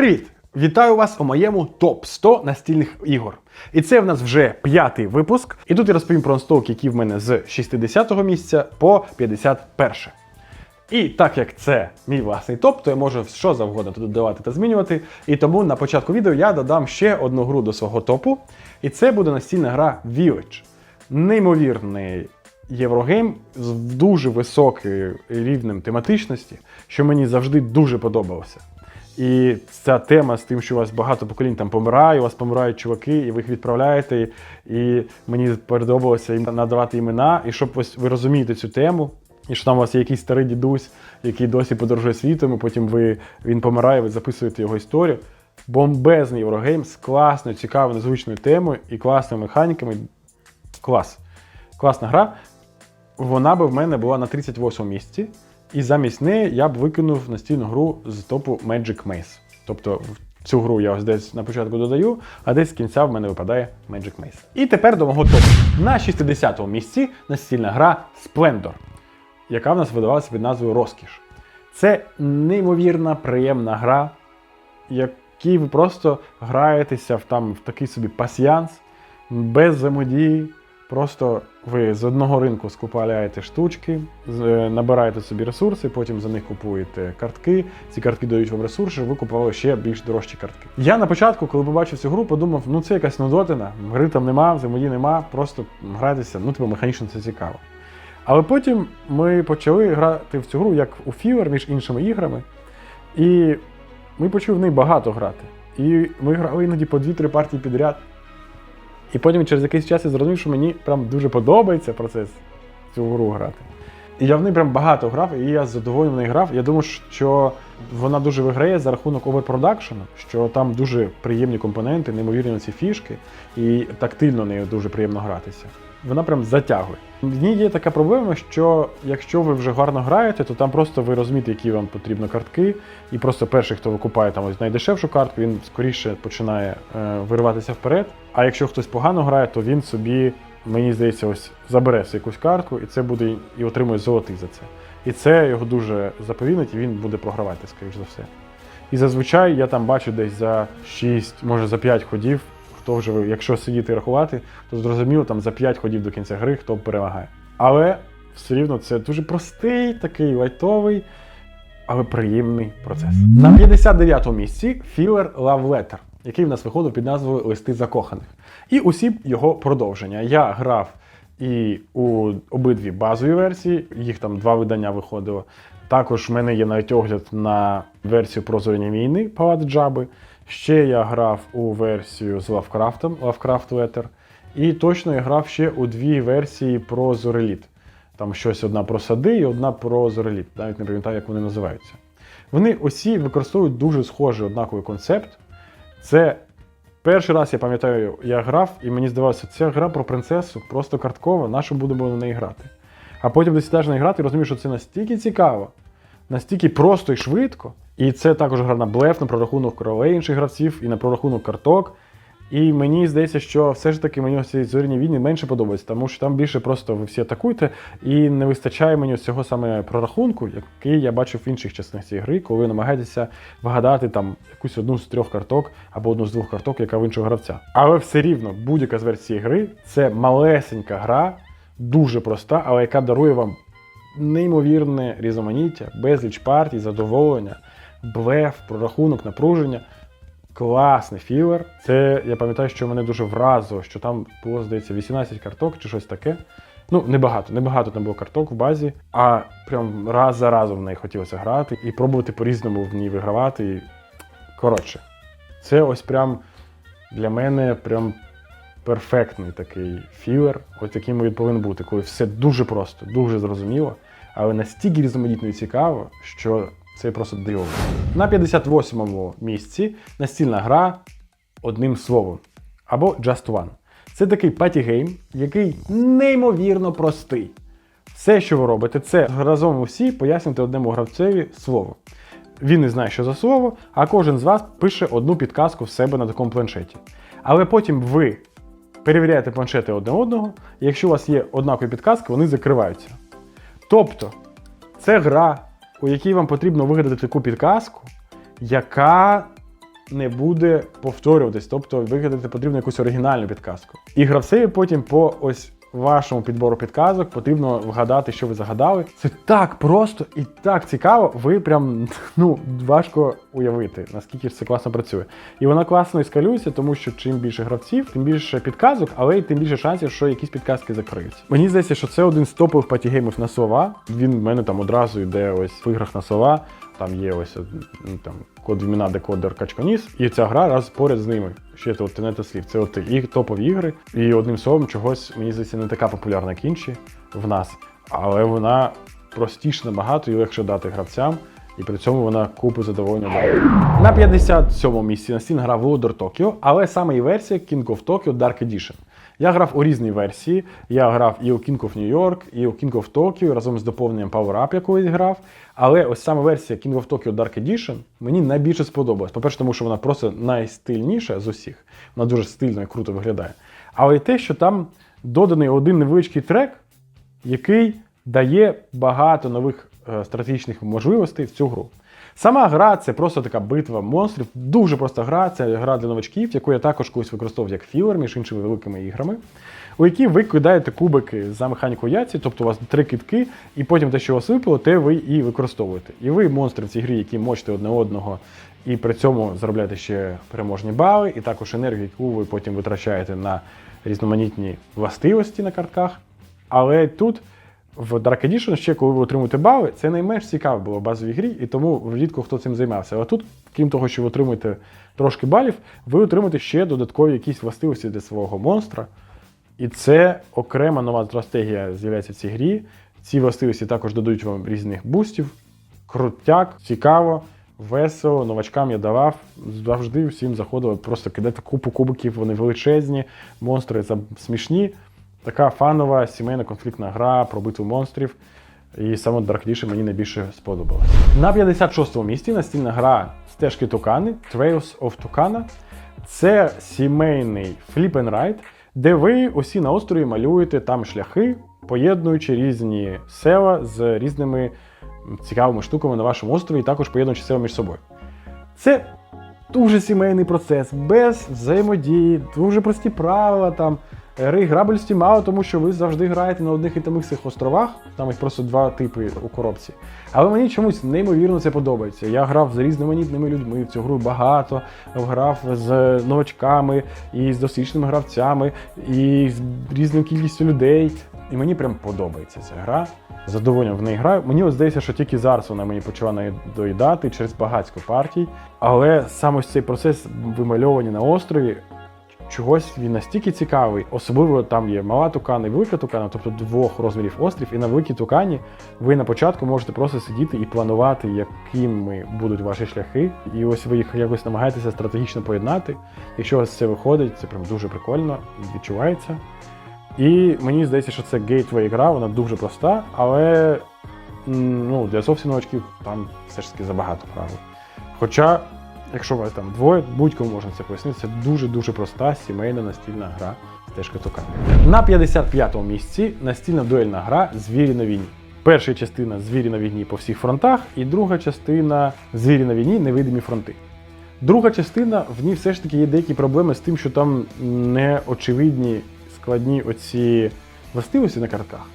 Привіт! Вітаю вас у моєму топ 100 настільних ігор. І це в нас вже п'ятий випуск. І тут я розповім про настолки, які в мене з 60-го місця по 51. І так як це мій власний топ, то я можу що завгодно тут додавати та змінювати. І тому на початку відео я додам ще одну гру до свого топу. І це буде настільна гра Village. Неймовірний єврогейм з дуже високим рівнем тематичності, що мені завжди дуже подобалося. І ця тема з тим, що у вас багато поколінь там помирає, у вас помирають чуваки, і ви їх відправляєте. І мені подобалося їм надавати імена, і щоб ось ви розумієте цю тему. І що там у вас є якийсь старий дідусь, який досі подорожує світом, і потім ви, він помирає, ви записуєте його історію. Бомбезний Єврогейм з класною, цікавою, незвичною темою і класними механіками. Клас. Класна гра. Вона би в мене була на 38 місці. І замість неї я б викинув настільну гру з топу Magic Maze. Тобто цю гру я ось десь на початку додаю, а десь з кінця в мене випадає Magic Maze. І тепер до мого топу. На 60-му місці настільна гра Splendor, яка в нас видавалася під назвою Розкіш. Це неймовірна приємна гра, якій ви просто граєтеся в, там, в такий собі пасіянс, без взаємодії. Просто ви з одного ринку скупаляєте штучки, е, набираєте собі ресурси, потім за них купуєте картки. Ці картки дають вам ресурси, щоб ви купували ще більш дорожчі картки. Я на початку, коли побачив цю гру, подумав, ну це якась нудотина, гри там нема, взаємодії нема, просто гратися, ну типу механічно це цікаво. Але потім ми почали грати в цю гру як у фівер між іншими іграми, і ми почали в неї багато грати. І ми грали іноді по 2-3 партії підряд. І потім через якийсь час я зрозумів, що мені прям дуже подобається процес цю гру грати. І я в неї прям багато грав, і я з грав. Я думаю, що вона дуже виграє за рахунок оверпродакшену, що там дуже приємні компоненти, неймовірні ці фішки, і тактильно нею дуже приємно гратися. Вона прям затягує. В ній є така проблема, що якщо ви вже гарно граєте, то там просто ви розумієте, які вам потрібно картки, і просто перший, хто викупає там ось найдешевшу картку, він скоріше починає е, вириватися вперед. А якщо хтось погано грає, то він собі, мені здається, ось забере якусь картку, і це буде і отримує золотий за це. І це його дуже заповінить, і він буде програвати, скоріш за все. І зазвичай я там бачу десь за 6, може за 5 ходів, хто вже якщо сидіти і рахувати, то зрозуміло там за 5 ходів до кінця гри, хто перемагає. Але все рівно це дуже простий, такий лайтовий, але приємний процес. На 59-му місці філер Love Letter, який в нас виходив під назвою Листи закоханих. І усі його продовження. Я грав і у обидві базові версії, їх там два видання виходило. Також в мене є навіть огляд на версію про зоряні війни Палац Джаби. Ще я грав у версію з Лавкрафтом, Lovecraft Letter. І точно я грав ще у дві версії про Зореліт. Там щось одна про сади і одна про Зореліт. Навіть не пам'ятаю, як вони називаються. Вони усі використовують дуже схожий однаковий концепт. Це перший раз я пам'ятаю, я грав, і мені здавалося, ця гра про принцесу просто карткова, на що будемо на неї грати. А потім на грати і розумієш, що це настільки цікаво, настільки просто і швидко. І це також гра на блеф, на прорахунок королей інших гравців і на прорахунок карток. І мені здається, що все ж таки мені ось ці зоряні війни менше подобаються, тому що там більше просто ви всі атакуєте, і не вистачає мені цього саме прорахунку, який я бачив в інших частинах цієї гри, коли ви намагаєтеся вгадати там якусь одну з трьох карток або одну з двох карток, яка в іншого гравця. Але все рівно будь-яка з версій гри це малесенька гра, дуже проста, але яка дарує вам неймовірне різноманіття, безліч партій, задоволення, блеф, прорахунок, напруження. Класний філер. Це я пам'ятаю, що мене дуже вразило, що там було, здається, 18 карток чи щось таке. Ну, небагато, небагато там було карток в базі, а прям раз за разом в неї хотілося грати і пробувати по-різному в ній вигравати. І... Коротше, це ось прям для мене прям перфектний такий філер, ось яким він повинен бути, коли все дуже просто, дуже зрозуміло, але настільки різноманітно і цікаво, що це просто диво. На 58-му місці настільна гра одним словом або Just One. Це такий паті-гейм, який неймовірно простий. Все, що ви робите, це разом усі пояснюєте одному гравцеві слово. Він не знає, що за слово, а кожен з вас пише одну підказку в себе на такому планшеті. Але потім ви перевіряєте планшети одне одного, і якщо у вас є однакові підказки, вони закриваються. Тобто, це гра, у якій вам потрібно вигадати таку підказку, яка не буде повторюватись, тобто вигадати потрібно якусь оригінальну підказку. І гравцеві потім по ось вашому підбору підказок потрібно вгадати, що ви загадали. Це так просто і так цікаво. Ви прям ну важко уявити, наскільки це класно працює. І вона класно ескалюється, тому що чим більше гравців, тим більше підказок, але й тим більше шансів, що якісь підказки закриються. Мені здається, що це один з топових патігеймів на слова. Він в мене там одразу йде ось в іграх на слова. Там є ось ну, там код імена, декодер Качконіс, і ця гра раз поряд з ними. Ще от тенета слів. Це от і топові ігри. І одним словом, чогось мені здається не така популярна як інші в нас, але вона простіше набагато і легше дати гравцям. І при цьому вона купу задоволення дає. На 57-му місці настільна гра Володар Токіо, але саме і версія King of Tokyo Dark Edition. Я грав у різні версії. Я грав і у King of New York, і у King of Tokyo разом з доповненням Power Up я грав. Але ось саме версія King of Tokyo Dark Edition мені найбільше сподобалась. По-перше, тому що вона просто найстильніша з усіх. Вона дуже стильно і круто виглядає. Але й те, що там доданий один невеличкий трек, який дає багато нових е, стратегічних можливостей в цю гру. Сама гра це просто така битва монстрів. Дуже проста гра. Це гра для новачків, яку я також колись використовував як філер між іншими великими іграми, у які ви кидаєте кубики за механікою яці, тобто у вас три китки, і потім те, що у вас випало, те ви і використовуєте. І ви монстри в цій грі, які мочите одне одного, і при цьому заробляєте ще переможні бали, і також енергію, яку ви потім витрачаєте на різноманітні властивості на картках. Але тут. В Dark Edition ще, коли ви отримуєте бали, це найменш цікаво було в базовій грі, і тому рідко хто цим займався. А тут, крім того, що ви отримуєте трошки балів, ви отримуєте ще додаткові якісь властивості для свого монстра. І це окрема нова стратегія з'являється в цій грі. Ці властивості також додають вам різних бустів. Крутяк, цікаво, весело. Новачкам я давав. Завжди всім заходило просто кидати купу кубиків, вони величезні, монстри смішні. Така фанова сімейна конфліктна гра про битву монстрів. І саме Dark мені найбільше сподобалось. На 56-му місці настільна гра Стежки Тукани Trails of Tucana. Це сімейний ride, де ви усі на острові малюєте там шляхи, поєднуючи різні села з різними цікавими штуками на вашому острові, і також поєднуючи села між собою. Це дуже сімейний процес, без взаємодії, дуже прості правила там. Реіграбельності мало, тому що ви завжди граєте на одних і тих цих островах, там їх просто два типи у коробці. Але мені чомусь неймовірно це подобається. Я грав з різноманітними людьми в цю гру багато, грав з новачками і з досвідченими гравцями, і з різною кількістю людей. І мені прям подобається ця гра. Задоволенням в неї граю. Мені от здається, що тільки зараз вона мені почала доїдати через багатько партій. Але саме ось цей процес вимальовані на острові чогось він настільки цікавий. Особливо там є мала тукана і велика тукана, тобто двох розмірів острів. І на великій тукані ви на початку можете просто сидіти і планувати, якими будуть ваші шляхи. І ось ви їх якось намагаєтеся стратегічно поєднати. Якщо у вас це виходить, це прям дуже прикольно відчувається. І мені здається, що це гейтвей гра, вона дуже проста, але ну, для зовсім новачків там все ж таки забагато правил. Хоча Якщо у вас там двоє, будь-кому можна це пояснити. Це дуже-дуже проста сімейна настільна гра стежка Токана. На 55-му місці настільна дуельна гра Звірі на війні. Перша частина Звірі на війні по всіх фронтах, і друга частина Звірі на війні невидимі фронти. Друга частина, в ній все ж таки є деякі проблеми з тим, що там неочевидні складні оці властивості на картках.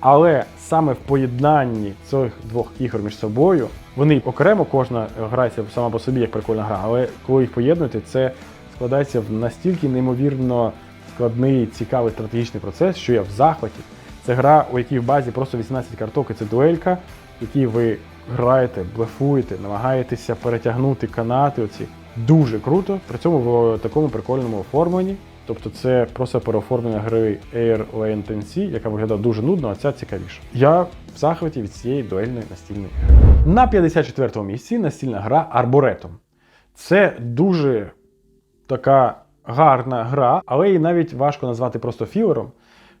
Але саме в поєднанні цих двох ігор між собою вони окремо кожна грається сама по собі як прикольна гра, але коли їх поєднуєте, це складається в настільки неймовірно складний, цікавий стратегічний процес, що я в захваті. Це гра, у якій в базі просто 18 карток, і це дуелька, в якій ви граєте, блефуєте, намагаєтеся перетягнути канати. Оці дуже круто. При цьому в такому прикольному оформленні. Тобто це просто переоформлення гри Air Lane яка виглядає дуже нудно, а ця цікавіша. Я в захваті від цієї дуельної настільної гри. На 54-му місці настільна гра Arboretum. Це дуже така гарна гра, але її навіть важко назвати просто філером,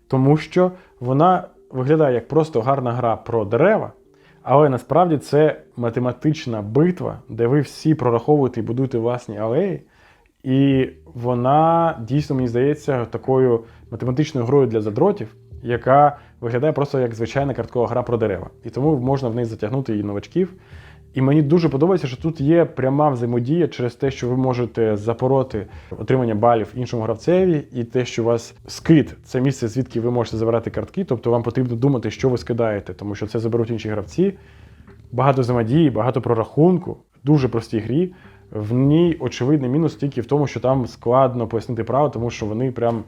тому що вона виглядає як просто гарна гра про дерева. Але насправді це математична битва, де ви всі прораховуєте і будуєте власні алеї. І вона дійсно, мені здається, такою математичною грою для задротів, яка виглядає просто як звичайна карткова гра про дерева. І тому можна в неї затягнути і новачків, І мені дуже подобається, що тут є пряма взаємодія через те, що ви можете запороти отримання балів іншому гравцеві, і те, що у вас скид це місце, звідки ви можете забирати картки. Тобто вам потрібно думати, що ви скидаєте, тому що це заберуть інші гравці. Багато взаємодії, багато прорахунку, дуже простій грі. В ній очевидний мінус тільки в тому, що там складно пояснити право, тому що вони прям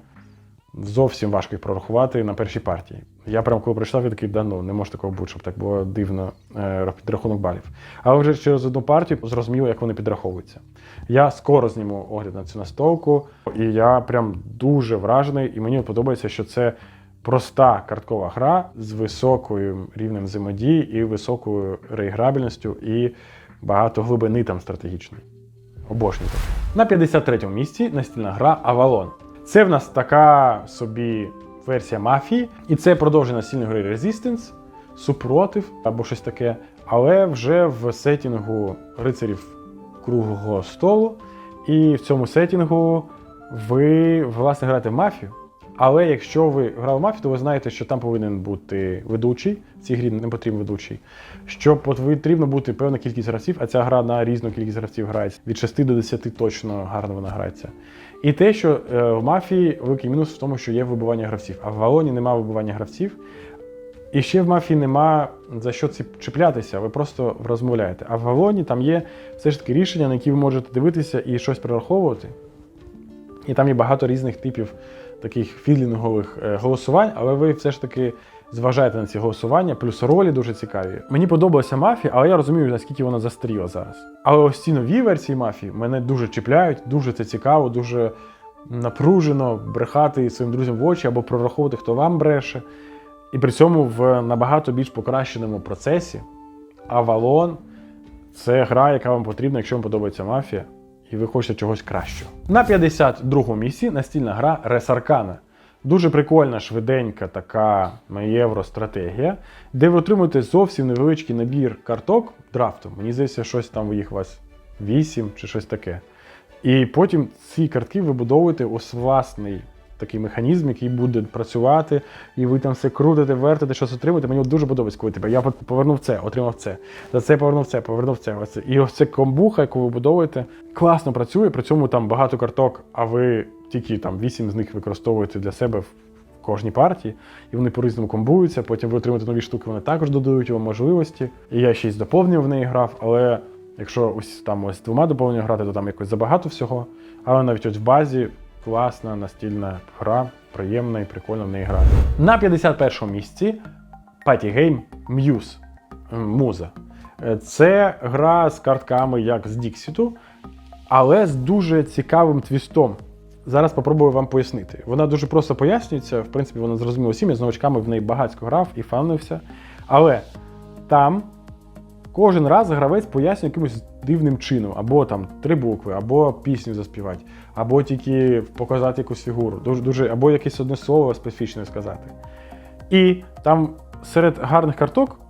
зовсім важко їх прорахувати на першій партії. Я прям коли прочитав, я такий, да ну, не може такого бути, щоб так було дивно е, підрахунок балів. Але вже через одну партію зрозуміло, як вони підраховуються. Я скоро зніму огляд на цю настолку, і я прям дуже вражений, і мені подобається, що це проста карткова гра з високою рівнем взаємодії і високою реіграбельністю, і багато глибини там стратегічної. Обожнюю. На 53-му місці настільна гра Avalon. Це в нас така собі версія мафії, і це продовження настільної гри Resistance, супротив або щось таке, але вже в сетінгу рицарів круглого столу. І в цьому сетінгу ви власне граєте в мафію. Але якщо ви грали в мафію, то ви знаєте, що там повинен бути ведучий. В цій грі не потрібен ведучий. Що потрібно бути певна кількість гравців, а ця гра на різну кількість гравців грається. Від 6 до 10 точно гарно вона грається. І те, що е, в мафії великий мінус в тому, що є вибивання гравців, а в Валоні немає вибивання гравців. І ще в мафії нема за що чіплятися, ви просто розмовляєте. А в Валоні там є все ж таки рішення, на які ви можете дивитися і щось прораховувати. І там є багато різних типів таких філінгових е, голосувань, але ви все ж таки зважаєте на ці голосування, плюс ролі дуже цікаві. Мені подобалася мафія, але я розумію, наскільки вона застріла зараз. Але ось ці нові версії мафії мене дуже чіпляють, дуже це цікаво, дуже напружено брехати своїм друзям в очі або прораховувати, хто вам бреше. І при цьому в набагато більш покращеному процесі Авалон це гра, яка вам потрібна, якщо вам подобається мафія, і ви хочете чогось кращого. На 52-му місці настільна гра Ресаркана. Дуже прикольна, швиденька така євро-стратегія, де ви отримуєте зовсім невеличкий набір карток драфту. Мені здається, щось там їх вас 8 чи щось таке. І потім ці картки вибудовуєте у власний такий механізм, який буде працювати, і ви там все крутите, вертите, щось отримуєте. Мені дуже подобається, коли тебе. Я повернув це, отримав це. За це повернув це, повернув це. І ось це комбуха, яку ви будовуєте, класно працює. При цьому там багато карток, а ви тільки там 8 з них використовуєте для себе в кожній партії, і вони по-різному комбуються. Потім ви отримуєте нові штуки, вони також додають вам можливості. І я ще й з в неї грав, але. Якщо ось там ось двома доповненнями грати, то там якось забагато всього. Але навіть ось в базі класна настільна гра, приємна і прикольно в неї грати. На 51-му місці Party Game Muse. Муза. Е, Це гра з картками, як з Діксіту, але з дуже цікавим твістом. Зараз попробую вам пояснити. Вона дуже просто пояснюється, в принципі, вона зрозуміла всім, я з новачками в неї багатько грав і фанився. Але там Кожен раз гравець пояснює якимось дивним чином, або там три букви, або пісню заспівати, або тільки показати якусь фігуру, дуже, дуже, або якесь одне слово специфічне сказати. І там серед гарних карток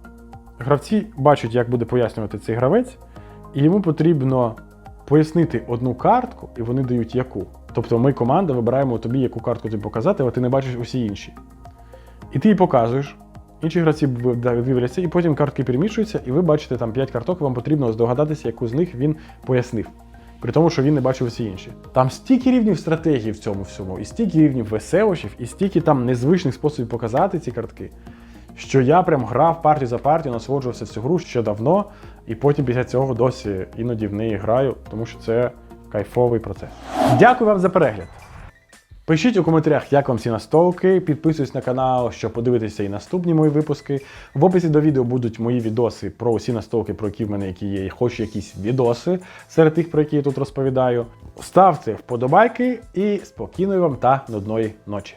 гравці бачать, як буде пояснювати цей гравець, і йому потрібно пояснити одну картку, і вони дають яку. Тобто ми, команда, вибираємо тобі, яку картку тобі показати, але ти не бачиш усі інші. І ти їй показуєш. Інші гравці дивляться, і потім картки перемішуються, і ви бачите там 5 карток, вам потрібно здогадатися, яку з них він пояснив. При тому, що він не бачив всі інші. Там стільки рівнів стратегії в цьому всьому, і стільки рівнів веселощів, і стільки там незвичних способів показати ці картки, що я прям грав партію за партію, насолоджувався цю гру ще давно, і потім після цього досі іноді в неї граю, тому що це кайфовий процес. Дякую вам за перегляд! Пишіть у коментарях, як вам ці настолки. Підписуйтесь на канал, щоб подивитися і наступні мої випуски. В описі до відео будуть мої відоси про усі настолки, про які в мене які є, і хочу якісь відоси серед тих, про які я тут розповідаю. Ставте вподобайки і спокійної вам та нудної ночі.